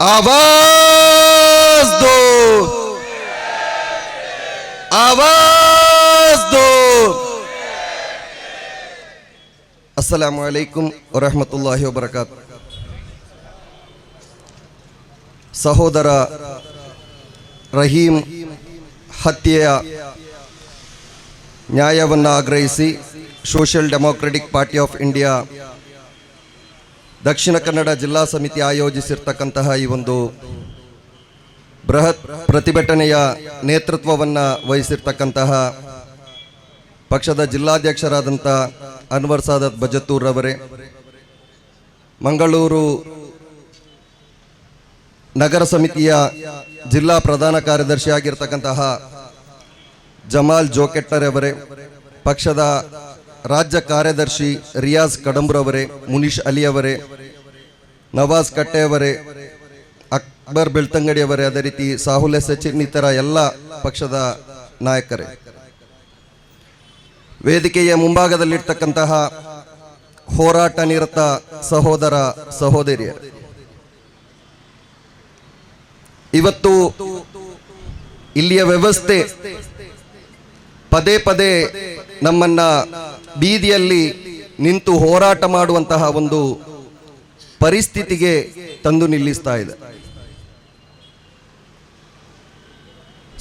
آواز دو۔ آواز دو۔ السلام علیکم ورحمت اللہ وبرکاتہ۔ سہور رحیم ہتیا نا آگرہ شوشل ڈیموکریٹک پارٹی آف انڈیا ದಕ್ಷಿಣ ಕನ್ನಡ ಜಿಲ್ಲಾ ಸಮಿತಿ ಆಯೋಜಿಸಿರ್ತಕ್ಕಂತಹ ಈ ಒಂದು ಬೃಹತ್ ಪ್ರತಿಭಟನೆಯ ನೇತೃತ್ವವನ್ನು ವಹಿಸಿರ್ತಕ್ಕಂತಹ ಪಕ್ಷದ ಜಿಲ್ಲಾಧ್ಯಕ್ಷರಾದಂಥ ಅನ್ವರ್ ಸಾದತ್ ಬಜತ್ತೂರ್ ರವರೇ, ಮಂಗಳೂರು ನಗರ ಸಮಿತಿಯ ಜಿಲ್ಲಾ ಪ್ರಧಾನ ಕಾರ್ಯದರ್ಶಿಯಾಗಿರ್ತಕ್ಕಂತಹ ಜಮಾಲ್ ಜೋಕೆಟ್ಟರವರೇ ಪಕ್ಷದ ರಾಜ್ಯ ಕಾರ್ಯದರ್ಶಿ ರಿಯಾಜ್ ಕಡಂಬ್ರವರೇ, ಮುನೀಶ್ ಅಲಿ ಅವರೇ ನವಾಜ್ ಕಟ್ಟೆಯವರೇ, ಅಕ್ಬರ್ ಬೆಳ್ತಂಗಡಿಯವರೇ ಅದೇ ರೀತಿ ಸಾಹುಲ್ ಎಸ್ ಎಲ್ಲ ಪಕ್ಷದ ನಾಯಕರೇ. ವೇದಿಕೆಯ ಮುಂಭಾಗದಲ್ಲಿರ್ತಕ್ಕಂತಹ ಹೋರಾಟ ನಿರತ ಸಹೋದರ ಸಹೋದರಿಯ ಇವತ್ತು ಇಲ್ಲಿಯ ವ್ಯವಸ್ಥೆ ಪದೇ ಪದೇ ನಮ್ಮನ್ನ ಬೀದಿಯಲ್ಲಿ ನಿಂತು ಹೋರಾಟ ಮಾಡುವಂತಹ ಒಂದು ಪರಿಸ್ಥಿತಿಗೆ ತಂದು ನಿಲ್ಲಿಸ್ತಾ ಇದೆ.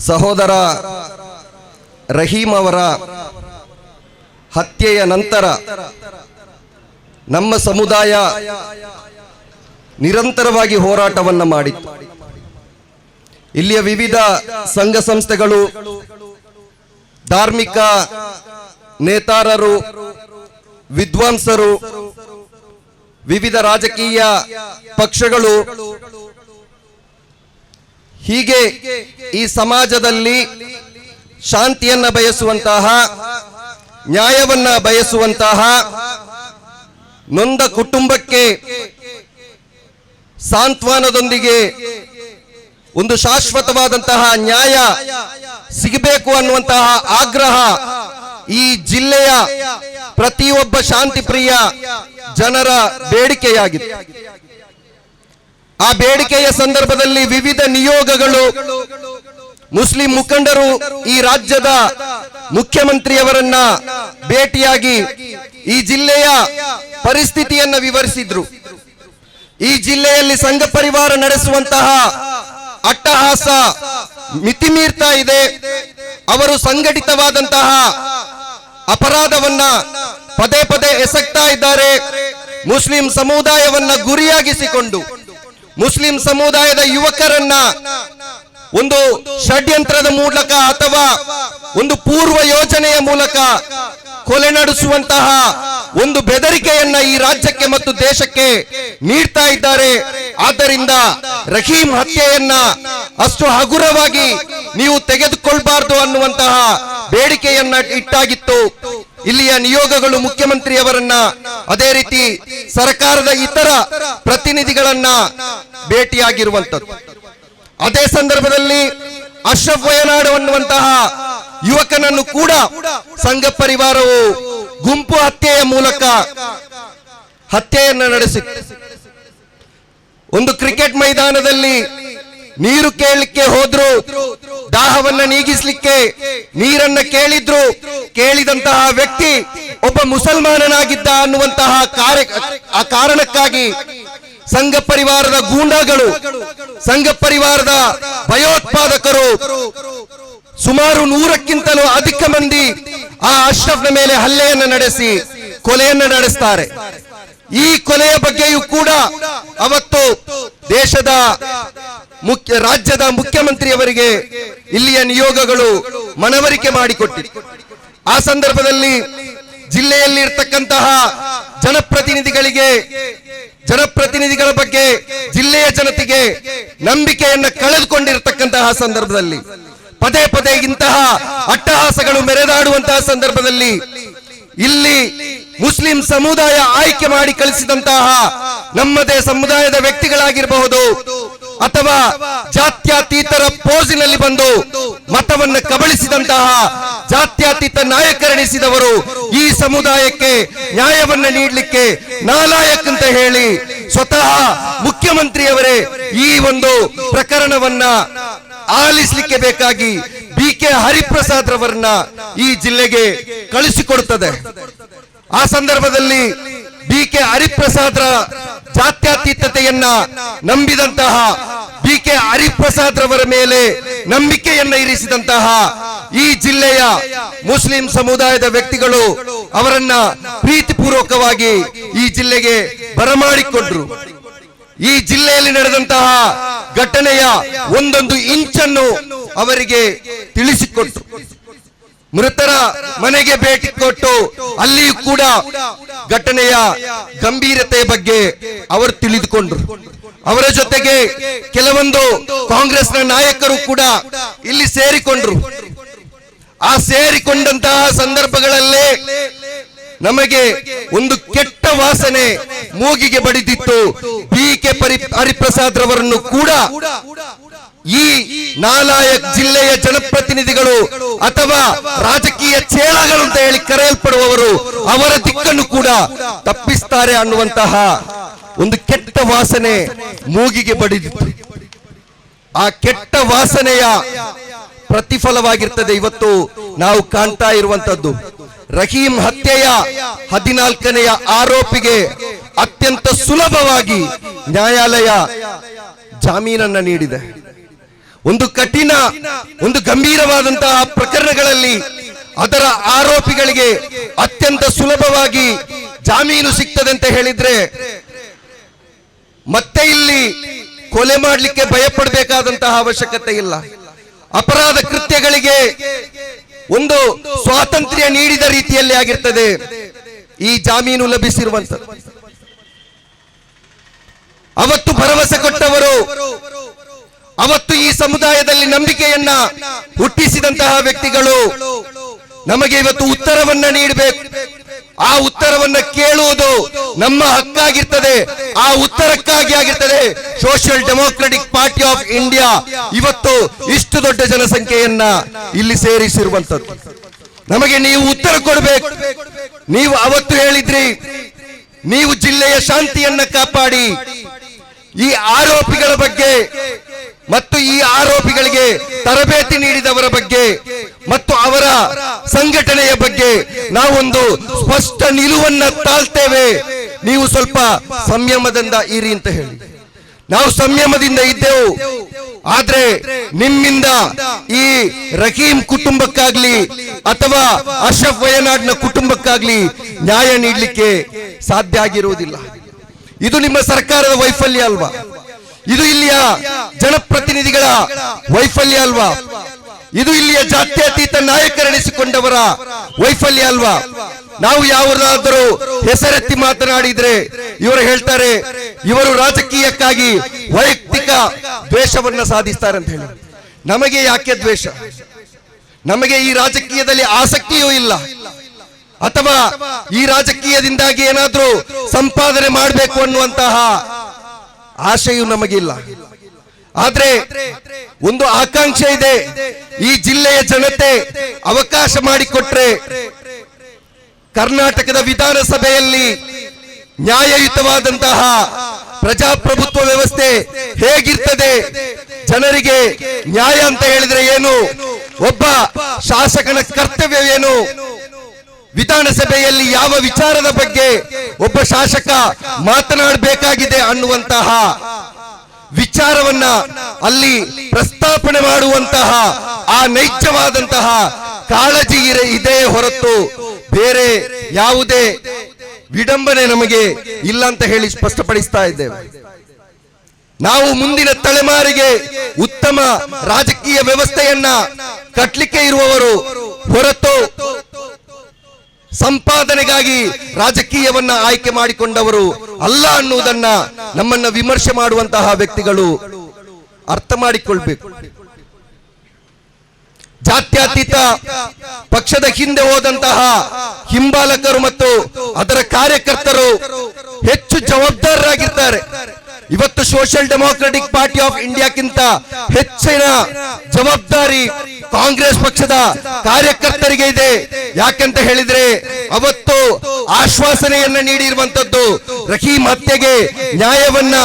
ಸಹೋದರ ರಹೀಮ್ ಅವರ ಹತ್ಯೆಯ ನಂತರ ನಮ್ಮ ಸಮುದಾಯ ನಿರಂತರವಾಗಿ ಹೋರಾಟವನ್ನು ಮಾಡಿತ್ತು. ಇಲ್ಲಿಯ ವಿವಿಧ ಸಂಘ ಸಂಸ್ಥೆಗಳು, ಧಾರ್ಮಿಕ ನೇತಾರರು, ವಿದ್ವಾಂಸರು ವಿವಿಧ ರಾಜಕೀಯ ಪಕ್ಷಗಳು ಹೀಗೆ ಈ ಸಮಾಜದಲ್ಲಿ ಶಾಂತಿಯನ್ನ ಬಯಸುವಂತಹ, ನ್ಯಾಯವನ್ನ ಬಯಸುವಂತಹ ನೊಂದ ಕುಟುಂಬಕ್ಕೆ ಸಾಂತ್ವನದೊಂದಿಗೆ ಒಂದು ಶಾಶ್ವತವಾದಂತಹ ನ್ಯಾಯ ಸಿಗಬೇಕು ಅನ್ನುವಂತಹ ಆಗ್ರಹ ಈ ಜಿಲ್ಲೆಯ ಪ್ರತಿಯೊಬ್ಬ ಶಾಂತಿ ಪ್ರಿಯ ಜನರ ಬೇಡಿಕೆಯಾಗಿದೆ. ಆ ಬೇಡಿಕೆಯ ಸಂದರ್ಭದಲ್ಲಿ ವಿವಿಧ ನಿಯೋಗಗಳು, ಮುಸ್ಲಿಂ ಮುಖಂಡರು ಈ ರಾಜ್ಯದ ಮುಖ್ಯಮಂತ್ರಿಯವರನ್ನ ಭೇಟಿಯಾಗಿ ಈ ಜಿಲ್ಲೆಯ ಪರಿಸ್ಥಿತಿಯನ್ನ ವಿವರಿಸಿದ್ರು. ಈ ಜಿಲ್ಲೆಯಲ್ಲಿ ಸಂಘ ಪರಿವಾರ ನಡೆಸುವಂತಹ ಅಟ್ಟಹಾಸ ಮಿತಿ ಮೀರ್ತಾ ಇದೆ. ಅವರು ಸಂಘಟಿತವಾದಂತಹ ಅಪರಾಧವನ್ನ ಪದೇ ಪದೇ ಎಸಗ್ತಾ ಇದ್ದಾರೆ. ಮುಸ್ಲಿಂ ಸಮುದಾಯವನ್ನ ಗುರಿಯಾಗಿಸಿಕೊಂಡು, ಮುಸ್ಲಿಂ ಸಮುದಾಯದ ಯುವಕರನ್ನ ಒಂದು ಷಡ್ಯಂತ್ರದ ಮೂಲಕ ಅಥವಾ ಒಂದು ಪೂರ್ವ ಯೋಜನೆಯ ಮೂಲಕ ಕೊಲೆ ನಡೆಸುವಂತಹ ಒಂದು ಬೆದರಿಕೆಯನ್ನ ಈ ರಾಜ್ಯಕ್ಕೆ ಮತ್ತು ದೇಶಕ್ಕೆ ನೀಡ್ತಾ ಇದ್ದಾರೆ. ಆದ್ದರಿಂದ ರಹೀಂ ಹತ್ಯೆಯನ್ನ ಅಷ್ಟು ಹಗುರವಾಗಿ ನೀವು ತೆಗೆದುಕೊಳ್ಬಾರ್ದು ಅನ್ನುವಂತಹ ಬೇಡಿಕೆಯನ್ನ ಇಟ್ಟಾಗಿತ್ತು. ಇಲ್ಲಿಯ ನಿಯೋಗಗಳು ಮುಖ್ಯಮಂತ್ರಿಯವರನ್ನ ಅದೇ ರೀತಿ ಸರ್ಕಾರದ ಇತರ ಪ್ರತಿನಿಧಿಗಳನ್ನ ಭೇಟಿಯಾಗಿರುವಂತದ್ದು ಅದೇ ಸಂದರ್ಭದಲ್ಲಿ ಅಶ್ರಫ್ ವಯನಾಡು ಅನ್ನುವಂತಹ ಯುವಕನನ್ನು ಕೂಡ ಸಂಘ ಪರಿವಾರವು ಗುಂಪು ಹತ್ಯೆಯ ಮೂಲಕ ಹತ್ಯೆಯನ್ನು ನಡೆಸಿತ್ತು ಒಂದು ಕ್ರಿಕೆಟ್ ಮೈದಾನದಲ್ಲಿ ನೀರು ಕೇಳಲಿಕ್ಕೆ ಹೋದ್ರು, ದಾಹವನ್ನ ನೀಗಿಸ್ಲಿಕ್ಕೆ ನೀರನ್ನ ಕೇಳಿದ್ರು, ಕೇಳಿದಂತಹ ವ್ಯಕ್ತಿ ಒಬ್ಬ ಮುಸಲ್ಮಾನನಾಗಿದ್ದ ಅನ್ನುವಂತಹ ಕಾರ್ಯ, ಆ ಕಾರಣಕ್ಕಾಗಿ ಸಂಘ ಪರಿವಾರದ ಗೂಂಡಾಗಳು, ಸಂಘ ಪರಿವಾರದ ಭಯೋತ್ಪಾದಕರು ಸುಮಾರು ನೂರಕ್ಕಿಂತಲೂ ಅಧಿಕ ಮಂದಿ ಆ ಅಶ್ರಫ್ನ ಮೇಲೆ ಹಲ್ಲೆಯನ್ನು ನಡೆಸಿ ಕೊಲೆಯನ್ನು ನಡೆಸ್ತಾರೆ. ಈ ಕೊಲೆಯ ಬಗ್ಗೆಯೂ ಕೂಡ ಅವತ್ತು ದೇಶದ ಮುಖ್ಯ, ರಾಜ್ಯದ ಮುಖ್ಯಮಂತ್ರಿಯವರಿಗೆ ಇಲ್ಲಿಯ ನಿಯೋಗಗಳು ಮನವರಿಕೆ ಮಾಡಿಕೊಟ್ಟಿತ್ತು. ಆ ಸಂದರ್ಭದಲ್ಲಿ ಜಿಲ್ಲೆಯಲ್ಲಿ ಇರ್ತಕ್ಕಂತಹ ಜನಪ್ರತಿನಿಧಿಗಳಿಗೆ, ಜನಪ್ರತಿನಿಧಿಗಳ ಬಗ್ಗೆ ಜಿಲ್ಲೆಯ ಜನತೆಗೆ ನಂಬಿಕೆಯನ್ನ ಕಳೆದುಕೊಂಡಿರತಕ್ಕಂತಹ ಸಂದರ್ಭದಲ್ಲಿ ಪದೇ ಪದೇ ಇಂತಹ ಅಟ್ಟಹಾಸಗಳು ಮೆರೆದಾಡುವಂತಹ ಸಂದರ್ಭದಲ್ಲಿ ಇಲ್ಲಿ ಮುಸ್ಲಿಂ ಸಮುದಾಯ ಆಯ್ಕೆ ಮಾಡಿ ಕಳಿಸಿದಂತಹ ನಮ್ಮದೇ ಸಮುದಾಯದ ವ್ಯಕ್ತಿಗಳಾಗಿರಬಹುದು ಅಥವಾ ಜಾತ್ಯಾತೀತರ ಪೋಸಿನಲ್ಲಿ ಬಂದು ಮತವನ್ನು ಕಬಳಿಸಿದಂತಹ ಜಾತ್ಯಾತೀತ ನಾಯಕರೆಣಿಸಿದವರು ಈ ಸಮುದಾಯಕ್ಕೆ ನ್ಯಾಯವನ್ನ ನೀಡಲಿಕ್ಕೆ ನಾಲಾಯಕ್ ಅಂತ ಹೇಳಿ ಸ್ವತಃ ಮುಖ್ಯಮಂತ್ರಿಯವರೇ ಈ ಒಂದು ಪ್ರಕರಣವನ್ನ ಆಲಿಸ್ಲಿಕ್ಕೆ ಬೇಕಾಗಿ ಬಿ ಕೆ ಹರಿಪ್ರಸಾದ್ ರವರನ್ನ ಈ ಜಿಲ್ಲೆಗೆ ಕಳಿಸಿಕೊಡುತ್ತದೆ ಆ ಸಂದರ್ಭದಲ್ಲಿ ಬಿ ಕೆ ಹರಿಪ್ರಸಾದ್ರ ಜಾತ್ಯತೀತತೆಯನ್ನ ನಂಬಿದಂತಹ ಬಿ ಕೆ ಹರಿಪ್ರಸಾದ್ ರವರ ಮೇಲೆ ನಂಬಿಕೆಯನ್ನ ಇರಿಸಿದಂತಹ ಈ ಜಿಲ್ಲೆಯ ಮುಸ್ಲಿಂ ಸಮುದಾಯದ ವ್ಯಕ್ತಿಗಳು ಅವರನ್ನ ಪ್ರೀತಿಪೂರ್ವಕವಾಗಿ ಈ ಜಿಲ್ಲೆಗೆ ಬರಮಾಡಿಕೊಂಡ್ರು. ಈ ಜಿಲ್ಲೆಯಲ್ಲಿ ನಡೆದಂತಹ ಘಟನೆಯ ಒಂದೊಂದು ಇಂಚನ್ನು ಅವರಿಗೆ ತಿಳಿಸಿಕೊಟ್ಟು ಮೃತರ ಮನೆಗೆ ಭೇಟಿ ಕೊಟ್ಟು ಅಲ್ಲಿಯೂ ಕೂಡ ಘಟನೆಯ ಗಂಭೀರತೆ ಬಗ್ಗೆ ಅವರು ತಿಳಿದುಕೊಂಡ್ರು. ಅವರ ಜೊತೆಗೆ ಕೆಲವೊಂದು ಕಾಂಗ್ರೆಸ್ನ ನಾಯಕರು ಕೂಡ ಇಲ್ಲಿ ಸೇರಿಕೊಂಡ್ರು. ಆ ಸೇರಿಕೊಂಡಂತಹ ಸಂದರ್ಭಗಳಲ್ಲೇ ನಮಗೆ ಒಂದು ಕೆಟ್ಟ ವಾಸನೆ ಮೂಗಿಗೆ ಬಡಿದಿತ್ತು. ಬಿ ಕೆ ಪರಿ, ಹರಿಪ್ರಸಾದ್ ರವರನ್ನು ಕೂಡ ಈ ನಾಲಾಯಕ್ ಜಿಲ್ಲೆಯ ಜನಪ್ರತಿನಿಧಿಗಳು ಅಥವಾ ರಾಜಕೀಯ ಚೇಳಗಳು ಅಂತ ಹೇಳಿ ಕರೆಯಲ್ಪಡುವವರು ಅವರ ದಿಕ್ಕನ್ನು ಕೂಡ ತಪ್ಪಿಸ್ತಾರೆ ಅನ್ನುವಂತಹ ಒಂದು ಕೆಟ್ಟ ವಾಸನೆ ಮೂಗಿಗೆ ಬಡಿದಿತ್ತು. ಆ ಕೆಟ್ಟ ವಾಸನೆಯ ಪ್ರತಿಫಲವಾಗಿರ್ತದೆ. ಇವತ್ತು ನಾವು ಕಾಣ್ತಾ ಇರುವಂತದ್ದು ರಹೀಂ ಹತ್ಯೆಯ ಹದಿನಾಲ್ಕನೆಯ ಆರೋಪಿಗೆ ಅತ್ಯಂತ ಸುಲಭವಾಗಿ ನ್ಯಾಯಾಲಯ ಜಾಮೀನನ್ನ ನೀಡಿದೆ. ಒಂದು ಕಠಿಣ, ಒಂದು ಗಂಭೀರವಾದಂತಹ ಪ್ರಕರಣಗಳಲ್ಲಿ ಅದರ ಆರೋಪಿಗಳಿಗೆ ಅತ್ಯಂತ ಸುಲಭವಾಗಿ ಜಾಮೀನು ಸಿಗ್ತದೆ ಅಂತ ಹೇಳಿದ್ರೆ ಮತ್ತೆ ಇಲ್ಲಿ ಕೊಲೆ ಮಾಡಲಿಕ್ಕೆ ಭಯಪಡಬೇಕಾದಂತಹ ಅವಶ್ಯಕತೆ ಇಲ್ಲ. ಅಪರಾಧ ಕೃತ್ಯಗಳಿಗೆ ಒಂದು ಸ್ವಾತಂತ್ರ್ಯ ನೀಡಿದ ರೀತಿಯಲ್ಲಿ ಆಗಿರ್ತದೆ. ಈ ಜಾಮೀನು ಲಭಿಸಿರುವಂತ ಅವತ್ತು ಭರವಸೆ ಕೊಟ್ಟವರು, ಅವತ್ತು ಈ ಸಮುದಾಯದಲ್ಲಿ ನಂಬಿಕೆಯನ್ನ ಹುಟ್ಟಿಸಿದಂತಹ ವ್ಯಕ್ತಿಗಳು, ನಮಗೆ ಇವತ್ತು ಉತ್ತರವನ್ನ ನೀಡಬೇಕು. ಆ ಉತ್ತರವನ್ನ ಕೇಳುವುದು ನಮ್ಮ ಹಕ್ಕಾಗಿರ್ತದೆ. ಆ ಉತ್ತರಕ್ಕಾಗಿ ಆಗಿರ್ತದೆ. Social Democratic Party of India ಇವತ್ತು ಇಷ್ಟು ದೊಡ್ಡ ಜನಸಂಖ್ಯೆಯನ್ನ ಇಲ್ಲಿ ಸೇರಿಸಿರುವಂತದ್ದು ನಮಗೆ ನೀವು ಉತ್ತರ ಕೊಡಬೇಕು. ನೀವು ಅವತ್ತು ಹೇಳಿದ್ರಿ, ನೀವು ಜಿಲ್ಲೆಯ ಶಾಂತಿಯನ್ನ ಕಾಪಾಡಿ. ಈ ಆರೋಪಿಗಳ ಬಗ್ಗೆ ಮತ್ತು ಈ ಆರೋಪಿಗಳಿಗೆ ತರಬೇತಿ ನೀಡಿದವರ ಬಗ್ಗೆ ಮತ್ತು ಅವರ ಸಂಘಟನೆಯ ಬಗ್ಗೆ ನಾವೊಂದು ಸ್ಪಷ್ಟ ನಿಲುವನ್ನ ತಾಳ್ತೇವೆ. ನೀವು ಸ್ವಲ್ಪ ಸಂಯಮದಿಂದ ಇರಿ ಅಂತ ಹೇಳಿ. ನಾವು ಸಂಯಮದಿಂದ ಇದ್ದೆವು. ಆದ್ರೆ ನಿಮ್ಮಿಂದ ಈ ರಹೀಂ ಕುಟುಂಬಕ್ಕಾಗ್ಲಿ ಅಥವಾ ಅಶಫ್ ವಯನಾಡ್ನ ಕುಟುಂಬಕ್ಕಾಗ್ಲಿ ನ್ಯಾಯ ನೀಡಲಿಕ್ಕೆ ಸಾಧ್ಯ ಆಗಿರುವುದಿಲ್ಲ. ಇದು ನಿಮ್ಮ ಸರ್ಕಾರದ ವೈಫಲ್ಯ ಅಲ್ವಾ? ಇದು ಇಲ್ಲಿಯ ಜನಪ್ರತಿನಿಧಿಗಳ ವೈಫಲ್ಯ ಅಲ್ವಾ? ಇದು ಇಲ್ಲಿಯ ಜಾತ್ಯತೀತ ನಾಯಕರೆನಿಸಿಕೊಂಡವರ ವೈಫಲ್ಯ ಅಲ್ವಾ? ನಾವು ಯಾವುದಾದರೂ ಹೆಸರೆತ್ತಿ ಮಾತನಾಡಿದ್ರೆ ಇವರು ಹೇಳ್ತಾರೆ, ಇವರು ರಾಜಕೀಯಕ್ಕಾಗಿ ವೈಯಕ್ತಿಕ ದ್ವೇಷವನ್ನ ಸಾಧಿಸ್ತಾರೆ ಅಂತ ಹೇಳಿ. ನಮಗೆ ಯಾಕೆ ದ್ವೇಷ? ನಮಗೆ ಈ ರಾಜಕೀಯದಲ್ಲಿ ಆಸಕ್ತಿಯೂ ಇಲ್ಲ. ಅಥವಾ ಈ ರಾಜಕೀಯದಿಂದಾಗಿ ಏನಾದ್ರೂ ಸಂಪಾದನೆ ಮಾಡಬೇಕು ಅನ್ನುವಂತಹ ಆಶೆಯೂ ನಮಗಿಲ್ಲ. ಆದ್ರೆ ಒಂದು ಆಕಾಂಕ್ಷೆ ಇದೆ. ಈ ಜಿಲ್ಲೆಯ ಜನತೆ ಅವಕಾಶ ಮಾಡಿಕೊಟ್ರೆ ಕರ್ನಾಟಕದ ವಿಧಾನಸಭೆಯಲ್ಲಿ ನ್ಯಾಯಯುತವಾದಂತಹ ಪ್ರಜಾಪ್ರಭುತ್ವ ವ್ಯವಸ್ಥೆ ಹೇಗಿರ್ತದೆ, ಜನರಿಗೆ ನ್ಯಾಯ ಅಂತ ಹೇಳಿದ್ರೆ ಏನು? ಒಬ್ಬ ಶಾಸಕನ ಕರ್ತವ್ಯವೇನು ವಿಧಾನಸಭೆಯಲ್ಲಿ ಯಾವ ವಿಚಾರದ ಬಗ್ಗೆ ಒಬ್ಬ ಶಾಸಕ ಮಾತನಾಡಬೇಕಾಗಿದೆ ಅನ್ನುವಂತಹ ವಿಚಾರವನ್ನ ಅಲ್ಲಿ ಪ್ರಸ್ತಾಪನೆ ಮಾಡುವಂತಹ ಆ ನೈಜವಾದಂತಹ ಕಾಳಜಿ ಇದೆ ಹೊರತು ಬೇರೆ ಯಾವುದೇ ವಿಡಂಬನೆ ನಮಗೆ ಇಲ್ಲ ಅಂತ ಹೇಳಿ ಸ್ಪಷ್ಟಪಡಿಸ್ತಾ ಇದ್ದೇವೆ. ನಾವು ಮುಂದಿನ ತಲೆಮಾರಿಗೆ ಉತ್ತಮ ರಾಜಕೀಯ ವ್ಯವಸ್ಥೆಯನ್ನ ಕಟ್ಟಲಿಕ್ಕೆ ಇರುವವರು ಹೊರತು ಸಂಪಾದನೆಗಾಗಿ ರಾಜಕೀಯವನ್ನ ಆಯ್ಕೆ ಮಾಡಿಕೊಂಡವರು ಅಲ್ಲ ಅನ್ನುವುದನ್ನ ನಮ್ಮನ್ನ ವಿಮರ್ಶೆ ಮಾಡುವಂತಹ ವ್ಯಕ್ತಿಗಳು ಅರ್ಥ ಮಾಡಿಕೊಳ್ಬೇಕು. ಜಾತ್ಯತೀತ ಪಕ್ಷದ ಹಿಂದೆ ಹೋದಂತಹ ಹಿಂಬಾಲಕರು ಮತ್ತು ಅದರ ಕಾರ್ಯಕರ್ತರು ಹೆಚ್ಚು ಜವಾಬ್ದಾರರಾಗಿದ್ದಾರೆ ಇವತ್ತು ಸೋಷಿಯಲ್ ಡೆಮೋಕ್ರೆಟಿಕ್ ಪಾರ್ಟಿ ಆಫ್ ಇಂಡಿಯಾಕ್ಕಿಂತ ಹೆಚ್ಚಿನ ಜವಾಬ್ದಾರಿ ಕಾಂಗ್ರೆಸ್ ಪಕ್ಷದ ಕಾರ್ಯಕರ್ತರಿಗೆ ಇದೆ. ಯಾಕಂತ ಹೇಳಿದ್ರೆ ಅವತ್ತು ಆಶ್ವಾಸನೆಯನ್ನ ನೀಡಿರುವಂತದ್ದು ರಹೀಂ ಹತ್ಯೆಗೆ ನ್ಯಾಯವನ್ನ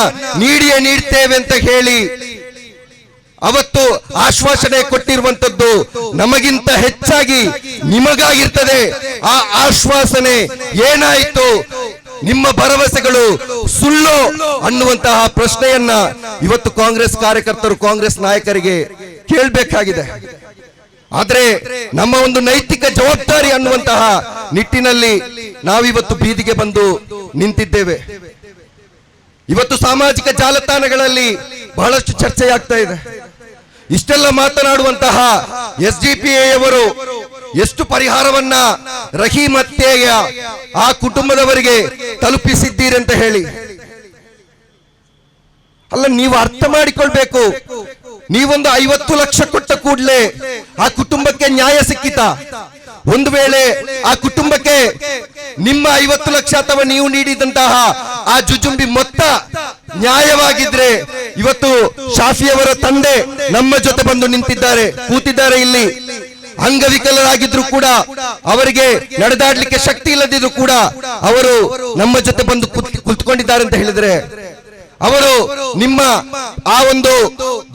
ನೀಡಿಯೇ ನೀಡ್ತೇವೆ ಅಂತ ಹೇಳಿ ಅವತ್ತು ಆಶ್ವಾಸನೆ ಕೊಟ್ಟಿರುವಂತದ್ದು ನಮಗಿಂತ ಹೆಚ್ಚಾಗಿ ನಿಮಗಾಗಿರ್ತದೆ. ಆ ಆಶ್ವಾಸನೆ ಏನಾಯಿತು? ನಿಮ್ಮ ಭರವಸೆಗಳು ಸುಳ್ಳು ಅನ್ನುವಂತಹ ಪ್ರಶ್ನೆಯನ್ನ ಇವತ್ತು ಕಾಂಗ್ರೆಸ್ ಕಾರ್ಯಕರ್ತರು, ಕಾಂಗ್ರೆಸ್ ನಾಯಕರಿಗೆ ಕೇಳಬೇಕಾಗಿದೆ. ಆದ್ರೆ ನಮ್ಮ ಒಂದು ನೈತಿಕ ಜವಾಬ್ದಾರಿ ಅನ್ನುವಂತಹ ನಿಟ್ಟಿನಲ್ಲಿ ನಾವಿವತ್ತು ಬೀದಿಗೆ ಬಂದು ನಿಂತಿದ್ದೇವೆ. ಇವತ್ತು ಸಾಮಾಜಿಕ ಜಾಲತಾಣಗಳಲ್ಲಿ ಬಹಳಷ್ಟು ಚರ್ಚೆಯಾಗ್ತಾ ಇದೆ. ಇಷ್ಟೆಲ್ಲ ಮಾತನಾಡುವಂತಹ ಎಸ್ ಜಿ ಪಿ ಅವರು ಎಷ್ಟು ಪರಿಹಾರವನ್ನ ರಹೀಮತ್ತೆಯ ಆ ಕುಟುಂಬದವರಿಗೆ ತಲುಪಿಸಿದ್ದೀರಿ ಅಂತ ಹೇಳಿ. ಅಲ್ಲ, ನೀವು ಅರ್ಥ ಮಾಡಿಕೊಳ್ಬೇಕು. ನೀವೊಂದು ಐವತ್ತು ಲಕ್ಷ ಕೊಟ್ಟ ಕೂಡಲೇ ಆ ಕುಟುಂಬಕ್ಕೆ ನ್ಯಾಯ ಸಿಕ್ಕಿತ. ಒಂದು ವೇಳೆ ಆ ಕುಟುಂಬಕ್ಕೆ ನಿಮ್ಮ ಐವತ್ತು ಲಕ್ಷ ಅಥವಾ ನೀವು ನೀಡಿದಂತಹ ಆ ಜುಜುಂಬಿ ಮೊತ್ತ ನ್ಯಾಯವಾಗಿದ್ರೆ ಇವತ್ತು ಶಾಫಿಯವರ ತಂದೆ ನಮ್ಮ ಜೊತೆ ಬಂದು ನಿಂತಿದ್ದಾರೆ. ಕೂತಿದ್ದಾರೆ ಇಲ್ಲಿ. ಅಂಗವಿಕಲರಾಗಿದ್ರು ಕೂಡ ಅವರಿಗೆ ನಡೆದಾಡ್ಲಿಕ್ಕೆ ಶಕ್ತಿ ಇಲ್ಲದಿದ್ರು ಕೂಡ ಅವರು ನಮ್ಮ ಜೊತೆ ಬಂದು ಕುತ್ಕೊಂಡಿದ್ದಾರೆ ಅಂತ ಹೇಳಿದ್ರೆ ಅವರು ನಿಮ್ಮ ಆ ಒಂದು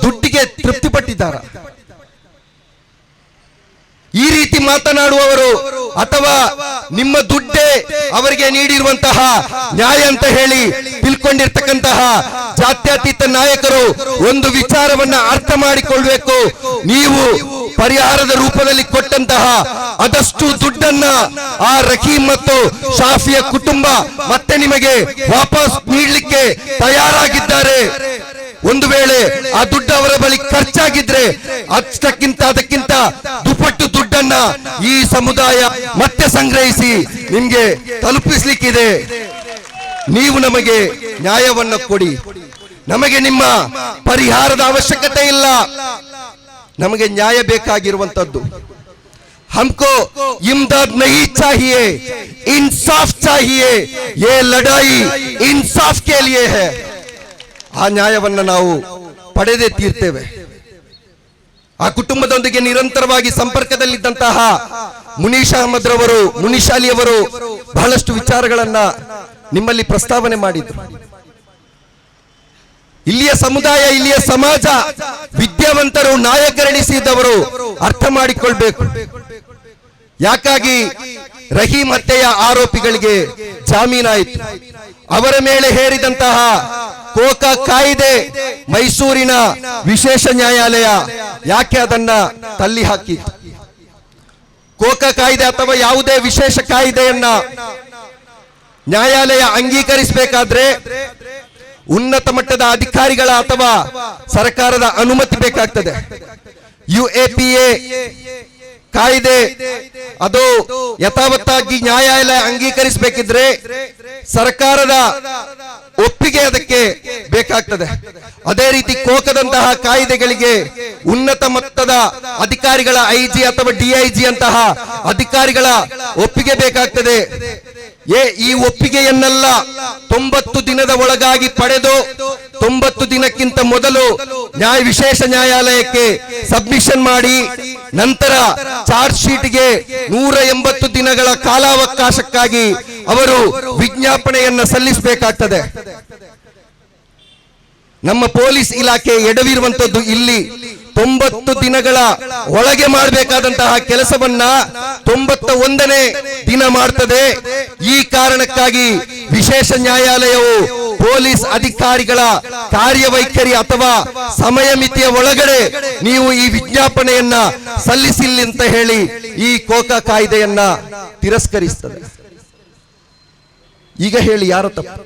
ದುಡ್ಡಿಗೆ ತೃಪ್ತಿಪಟ್ಟಿದ್ದಾರ? ಈ ರೀತಿ ಮಾತನಾಡುವವರು ಅಥವಾ ನಿಮ್ಮ ದುಡ್ಡೇ ಅವರಿಗೆ ನೀಡಿರುವಂತಹ ನ್ಯಾಯ ಅಂತ ಹೇಳಿ ತಿಳ್ಕೊಂಡಿರ್ತಕ್ಕಂತಹ ಜಾತ್ಯತೀತ ನಾಯಕರು ಒಂದು ವಿಚಾರವನ್ನ ಅರ್ಥ ಮಾಡಿಕೊಳ್ಬೇಕು. ನೀವು ಪರಿಹಾರದ ರೂಪದಲ್ಲಿ ಕೊಟ್ಟಂತಹ ಅದಷ್ಟು ದುಡ್ಡನ್ನ ಆ ರಕೀಂ ಮತ್ತು ಶಾಫಿಯ ಕುಟುಂಬ ಮತ್ತೆ ನಿಮಗೆ ವಾಪಸ್ ನೀಡಲಿಕ್ಕೆ ತಯಾರಾಗಿದ್ದಾರೆ. ಒಂದು ವೇಳೆ ಆ ದುಡ್ಡು ಅವರ ಬಳಿ ಖರ್ಚಾಗಿದ್ರೆ ಅಷ್ಟಕ್ಕಿಂತ ಅದಕ್ಕಿಂತ ದುಪ್ಪಟ್ಟು ದುಡ್ಡನ್ನ ಈ ಸಮುದಾಯ ಮತ್ತೆ ಸಂಗ್ರಹಿಸಿ ನಿಮ್ಗೆ ತಲುಪಿಸ್ಲಿಕ್ಕಿದೆ ನೀವು ನಮಗೆ ನ್ಯಾಯವನ್ನ ಕೊಡಿ ನಮಗೆ ನಿಮ್ಮ ಪರಿಹಾರದ ಅವಶ್ಯಕತೆ ಇಲ್ಲ ನಮಗೆ ನ್ಯಾಯ ಬೇಕಾಗಿರುವಂತದ್ದು हमको इमदाद नहीं चाहिए इंसाफ चाहिए ये लड़ाई इंसाफ के लिए है ಆ ನ್ಯಾಯವನ್ನು ನಾವು ಪಡೆದೇ ತೀರ್ತೇವೆ. ಆ ಕುಟುಂಬದೊಂದಿಗೆ ನಿರಂತರವಾಗಿ ಸಂಪರ್ಕದಲ್ಲಿದ್ದಂತಹ ಮುನೀಶ್ ಅಹಮದ್ ರವರು, ಮುನೀಶ್ ಅವರು ಬಹಳಷ್ಟು ವಿಚಾರಗಳನ್ನ ನಿಮ್ಮಲ್ಲಿ ಪ್ರಸ್ತಾವನೆ ಮಾಡಿದ್ರು. ಇಲ್ಲಿಯ ಸಮುದಾಯ, ಇಲ್ಲಿಯ ಸಮಾಜ ವಿದ್ಯಾವಂತರು ನಾಯಕರೆಣಿಸಿದವರು ಅರ್ಥ ಮಾಡಿಕೊಳ್ಬೇಕು. ಯಾಕಾಗಿ ರಹೀಮ್ ಹತ್ಯೆಯ ಆರೋಪಿಗಳಿಗೆ ಜಾಮೀನಾಯಿತು? ಅವರ ಮೇಲೆ ಹೇರಿದಂತಹ ಕೋಕಾ ಕಾಯಿದೆ ಮೈಸೂರಿನ ವಿಶೇಷ ನ್ಯಾಯಾಲಯ ಯಾಕೆ ಅದನ್ನ ತಳ್ಳಿ ಹಾಕಿ? ಕೋಕ ಕಾಯ್ದೆ ಅಥವಾ ಯಾವುದೇ ವಿಶೇಷ ಕಾಯ್ದೆಯನ್ನ ನ್ಯಾಯಾಲಯ ಅಂಗೀಕರಿಸಬೇಕಾದ್ರೆ ಉನ್ನತ ಮಟ್ಟದ ಅಧಿಕಾರಿಗಳ ಅಥವಾ ಸರ್ಕಾರದ ಅನುಮತಿ ಬೇಕಾಗ್ತದೆ. ಯು ಎ ಪಿ ಎ ಕಾಯ್ದೆ. ಅದು ಯಥಾವತ್ತಾಗಿ ನ್ಯಾಯಾಲಯ ಅಂಗೀಕರಿಸಬೇಕಿದ್ರೆ ಸರ್ಕಾರದ ಒಪ್ಪಿಗೆ ಅದಕ್ಕೆ ಬೇಕಾಗ್ತದೆ. ಅದೇ ರೀತಿ ಕೋಕದಂತಹ ಕಾಯಿದೆಗಳಿಗೆ ಉನ್ನತ ಮಟ್ಟದ ಅಧಿಕಾರಿಗಳ ಐಜಿ ಅಥವಾ ಡಿಐಜಿ ಅಂತಹ ಅಧಿಕಾರಿಗಳ ಒಪ್ಪಿಗೆ ಬೇಕಾಗ್ತದೆ. ಏ, ಈ ಒಪ್ಪಿಗೆಯನ್ನೆಲ್ಲ ತೊಂಬತ್ತು ದಿನದ ಒಳಗಾಗಿ ಪಡೆದು ತೊಂಬತ್ತು ದಿನಕ್ಕಿಂತ ಮೊದಲು ನ್ಯಾಯ, ವಿಶೇಷ ನ್ಯಾಯಾಲಯಕ್ಕೆ ಸಬ್ಮಿಷನ್ ಮಾಡಿ ನಂತರ ಚಾರ್ಜ್ ಶೀಟ್ಗೆ ನೂರ ಎಂಬತ್ತು ದಿನಗಳ ಕಾಲಾವಕಾಶಕ್ಕಾಗಿ ಅವರು ವಿಜ್ಞಾಪನೆಯನ್ನ ಸಲ್ಲಿಸಬೇಕಾಗ್ತದೆ. ನಮ್ಮ ಪೊಲೀಸ್ ಇಲಾಖೆ ಎಡವಿರುವಂತದ್ದು ಇಲ್ಲಿ ತೊಂಬತ್ತು ದಿನಗಳ ಒಳಗೆ ಮಾಡಬೇಕಾದಂತಹ ಕೆಲಸವನ್ನ ತೊಂಬತ್ತ ಒಂದನೇ ದಿನ ಮಾಡ್ತದೆ. ಈ ಕಾರಣಕ್ಕಾಗಿ ವಿಶೇಷ ನ್ಯಾಯಾಲಯವು ಪೊಲೀಸ್ ಅಧಿಕಾರಿಗಳ ಕಾರ್ಯವೈಖರಿ ಅಥವಾ ಸಮಯ ಮಿತಿಯ ಒಳಗಡೆ ನೀವು ಈ ವಿಜ್ಞಾಪನೆಯನ್ನ ಸಲ್ಲಿಸಿಲ್ಲ ಅಂತ ಹೇಳಿ ಈ ಕೋಕಾ ಕಾಯ್ದೆಯನ್ನ ತಿರಸ್ಕರಿಸ್ತದೆ. ಈಗ ಹೇಳಿ ಯಾರು ತಪ್ಪು?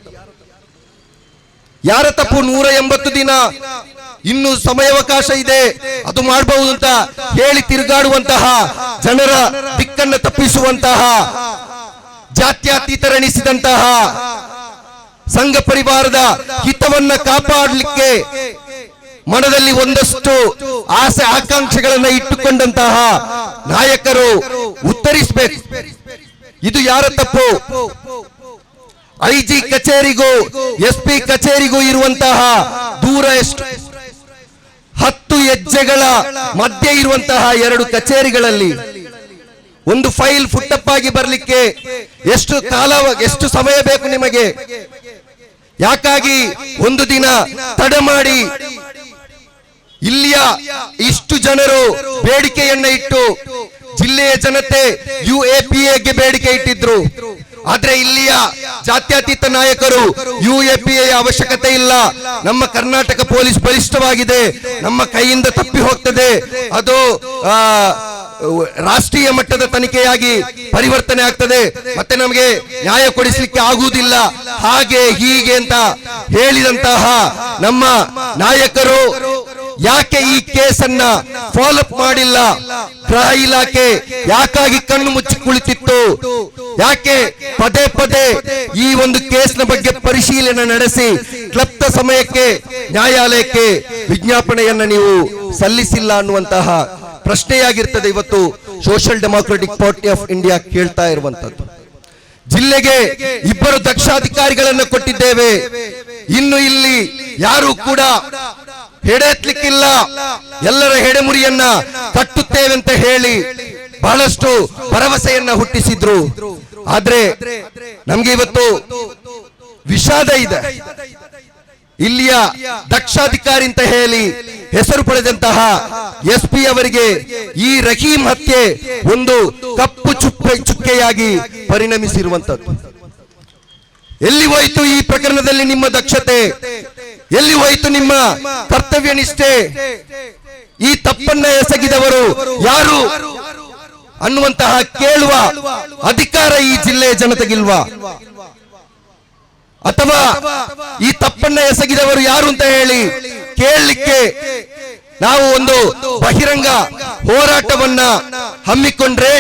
ಯಾರ ತಪ್ಪು ನೂರ ಎಂಬತ್ತು ದಿನ? ಇನ್ನು ಸಮಯಾವಕಾಶ ಇದೆ. ಅದು ಮಾಡಬಹುದು ಅಂತ ಹೇಳಿ ತಿರುಗಾಡುವಂತಹ ಜನರ ದಿಕ್ಕನ್ನು ತಪ್ಪಿಸುವಂತಹ ಜಾತ್ಯತೀತರೆನಿಸಿದಂತಹ ಸಂಘ ಪರಿವಾರದ ಹಿತವನ್ನ ಕಾಪಾಡಲಿಕ್ಕೆ ಮನದಲ್ಲಿ ಒಂದಷ್ಟು ಆಸೆ ಆಕಾಂಕ್ಷೆಗಳನ್ನ ಇಟ್ಟುಕೊಂಡಂತಹ ನಾಯಕರು ಉತ್ತರಿಸಬೇಕು. ಇದು ಯಾರ ತಪ್ಪು? ಐ ಜಿ ಕಚೇರಿಗೂ ಎಸ್ ಪಿ ಕಚೇರಿಗೂ ಇರುವಂತಹ ದೂರ ಎಷ್ಟು? ಹತ್ತು ಹೆಜ್ಜೆಗಳ ಮಧ್ಯೆ ಇರುವಂತಹ ಎರಡು ಕಚೇರಿಗಳಲ್ಲಿ ಒಂದು ಫೈಲ್ ಫುಟ್ಟಪ್ ಆಗಿ ಬರಲಿಕ್ಕೆ ಎಷ್ಟು ಕಾಲ, ಎಷ್ಟು ಸಮಯ ಬೇಕು ನಿಮಗೆ? ಯಾಕಾಗಿ ಒಂದು ದಿನ ತಡ ಮಾಡಿ ಇಲ್ಲಿಯ ಇಷ್ಟು ಜನರು ಬೇಡಿಕೆಯನ್ನ ಇಟ್ಟು ಜಿಲ್ಲೆಯ ಜನತೆ ಯು ಎ ಪಿ ಎಗೆ ಬೇಡಿಕೆ ಇಟ್ಟಿದ್ರು. ಆದ್ರೆ ಇಲ್ಲಿಯ ಜಾತ್ಯತೀತ ನಾಯಕರು ಯು ಎ ಪಿ ಎ ಅವಶ್ಯಕತೆ ಇಲ್ಲ. ನಮ್ಮ ಕರ್ನಾಟಕ ಪೊಲೀಸ್ ಬಲಿಷ್ಠವಾಗಿದೆ. ನಮ್ಮ ಕೈಯಿಂದ ತಪ್ಪಿ ಹೋಗ್ತದೆ. ಅದು ರಾಷ್ಟ್ರೀಯ ಮಟ್ಟದ ತನಿಖೆಯಾಗಿ ಪರಿವರ್ತನೆ ಆಗ್ತದೆ. ಮತ್ತೆ ನಮಗೆ ನ್ಯಾಯ ಕೊಡಿಸಲಿಕ್ಕೆ ಆಗುವುದಿಲ್ಲ. ಹಾಗೆ ಹೀಗೆ ಅಂತ ಹೇಳಿದಂತಹ ನಮ್ಮ ನಾಯಕರು ಯಾಕೆ ಈ ಕೇಸನ್ನ ಫಾಲೋಅಪ್ ಮಾಡಿಲ್ಲ? ಗೃಹ ಇಲಾಖೆ ಯಾಕಾಗಿ ಕಣ್ಣು ಮುಚ್ಚಿ ಕುಳಿತಿತ್ತು? ಯಾಕೆ ಪದೇ ಪದೇ ಈ ಒಂದು ಕೇಸ್ನ ಬಗ್ಗೆ ಪರಿಶೀಲನೆ ನಡೆಸಿ ಕ್ಲಪ್ತ ಸಮಯಕ್ಕೆ, ನ್ಯಾಯಾಲಯಕ್ಕೆ ವಿಜ್ಞಾಪನೆಯನ್ನ ನೀವು ಸಲ್ಲಿಸಿಲ್ಲ ಅನ್ನುವಂತಹ ಪ್ರಶ್ನೆಯಾಗಿರ್ತದೆ ಇವತ್ತು Social Democratic Party of India ಕೇಳ್ತಾ ಇರುವಂತದ್ದು. ಜಿಲ್ಲೆಗೆ ಇಬ್ಬರು ದಕ್ಷಾಧಿಕಾರಿಗಳನ್ನು ಕೊಟ್ಟಿದ್ದೇವೆ. ಇನ್ನು ಇಲ್ಲಿ ಯಾರು ಕೂಡ ಹೆಡೆತ್ಲಿಕ್ಕಿಲ್ಲ. ಎಲ್ಲರ ಹೆಡೆಮುರಿಯನ್ನ ಕಟ್ಟುತ್ತೇವೆ ಅಂತ ಹೇಳಿ ಬಹಳಷ್ಟು ಭರವಸೆಯನ್ನ ಹುಟ್ಟಿಸಿದ್ರು. ಆದ್ರೆ ನಮ್ಗೆ ಇವತ್ತು ವಿಷಾದ ಇದೆ. ಇಲ್ಲಿಯ ದಕ್ಷಾಧಿಕಾರಿ ಅಂತ ಹೇಳಿ ಹೆಸರು ಪಡೆದಂತಹ ಎಸ್ ಪಿ ಅವರಿಗೆ ಈ ರಹೀಂ ಹತ್ಯೆ ಒಂದು ಕಪ್ಪು ಚುಕ್ಕೆ ಚುಕ್ಕೆಯಾಗಿ ಪರಿಣಮಿಸಿರುವಂತದ್ದು. ಎಲ್ಲಿ ಹೋಯಿತು ಈ ಪ್ರಕರಣದಲ್ಲಿ ನಿಮ್ಮ ದಕ್ಷತೆ? ಎಲ್ಲಿ ಹೋಯಿತು ನಿಮ್ಮ ಕರ್ತವ್ಯ ನಿಷ್ಠೆ? ಈ ತಪ್ಪನ್ನ ಎಸಗಿದವರು ಯಾರು? ಅನ್ನುವಂತಹ ಕೇಳುವ ಅಧಿಕಾರ ಈ ಜಿಲ್ಲೆಯ ಜನತೆಗಿಲ್ವಾ? ಅಥವಾ ಈ ತಪ್ಪನ್ನ ಎಸಗಿದವರು ಯಾರು ಅಂತ ಹೇಳಿ ಕೇಳಲಿಕ್ಕೆ ನಾವು ಒಂದು ಬಹಿರಂಗ ಹೋರಾಟವನ್ನ ಹಮ್ಮಿಕೊಂಡ್ರೆ